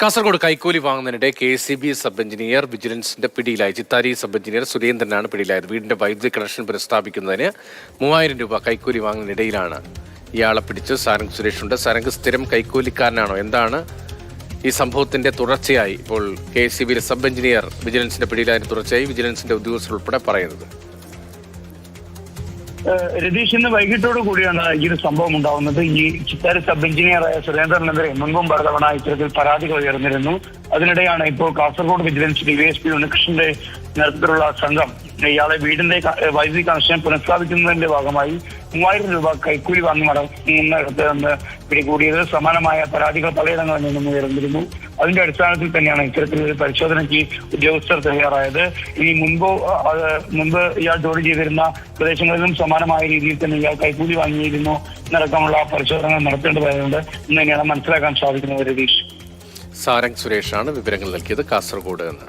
കാസർഗോഡ് കൈക്കൂലി വാങ്ങുന്നതിനിടെ K C B sub engineer വിജിലൻസിന്റെ പിടിയിലായി. Chithari sub engineer സുരേന്ദ്രനാണ് പിടിയിലായത്. വീടിന്റെ വൈദ്യുതി കണക്ഷൻ പുനഃസ്ഥാപിക്കുന്നതിന് മൂവായിരം രൂപ കൈക്കൂലി വാങ്ങുന്നതിനിടയിലാണ് ഇയാളെ പിടിച്ച്. സാരംഗ് സുരേഷ് ഉണ്ട് സാരംഗ് സ്ഥിരം കൈക്കൂലിക്കാരനാണോ? എന്താണ് ഈ സംഭവത്തിന്റെ തുടർച്ചയായി ഇപ്പോൾ കെ സി ബിയിലെ സബ് എഞ്ചിനീയർ വിജിലൻസിന്റെ പിടിയിലായതിന് തുടർച്ചയായി വിജിലൻസിന്റെ ഉദ്യോഗസ്ഥർ ഉൾപ്പെടെ പറയുന്നത്? രതീഷ് ഇന്ന് വൈകിട്ടോട് കൂടിയാണ് ഈ ഒരു സംഭവം ഉണ്ടാവുന്നത്. ഈ ചിത്താരി സബ് എഞ്ചിനീയറായ സുരേന്ദ്രനെതിരെ മുൻപും പലതവണ ഇത്തരത്തിൽ പരാതികൾ ഉയർന്നിരുന്നു. അതിനിടെയാണ് ഇപ്പോൾ Kasaragod vigilance D Y S P ഉണ്ണികൃഷ്ണന്റെ നേതൃത്വത്തിലുള്ള സംഘം ഇയാളെ വീടിന്റെ വൈദ്യുതി കണക്ഷൻ പുനഃസ്ഥാപിക്കുന്നതിന്റെ ഭാഗമായി മൂവായിരം രൂപ കൈക്കൂലി വാങ്ങി മടങ്ങുന്നിടത്ത് നിന്ന് പിടികൂടിയത്. സമാനമായ പരാതികൾ പലയിടങ്ങളിൽ നിന്നും ഉയർന്നിരുന്നു. അതിന്റെ അടിസ്ഥാനത്തിൽ തന്നെയാണ് ഇത്തരത്തിലൊരു പരിശോധനയ്ക്ക് ഉദ്യോഗസ്ഥർ തയ്യാറായത്. ഇനി മുൻപ് മുൻപ് ഇയാൾ ജോലി ചെയ്തിരുന്ന പ്രദേശങ്ങളിലും സമാനമായ രീതിയിൽ തന്നെ ഇയാൾ കൈക്കൂലി വാങ്ങിയിരുന്നു എന്നടക്കമുള്ള പരിശോധന നടത്തേണ്ടതായതുകൊണ്ട് എന്ന് തന്നെയാണ് മനസ്സിലാക്കാൻ സാധിക്കുന്നത് രതീഷ്. സാരംഗ് സുരേഷാണ് വിവരങ്ങൾ നൽകിയത്. കാസർഗോഡ് നിന്ന്.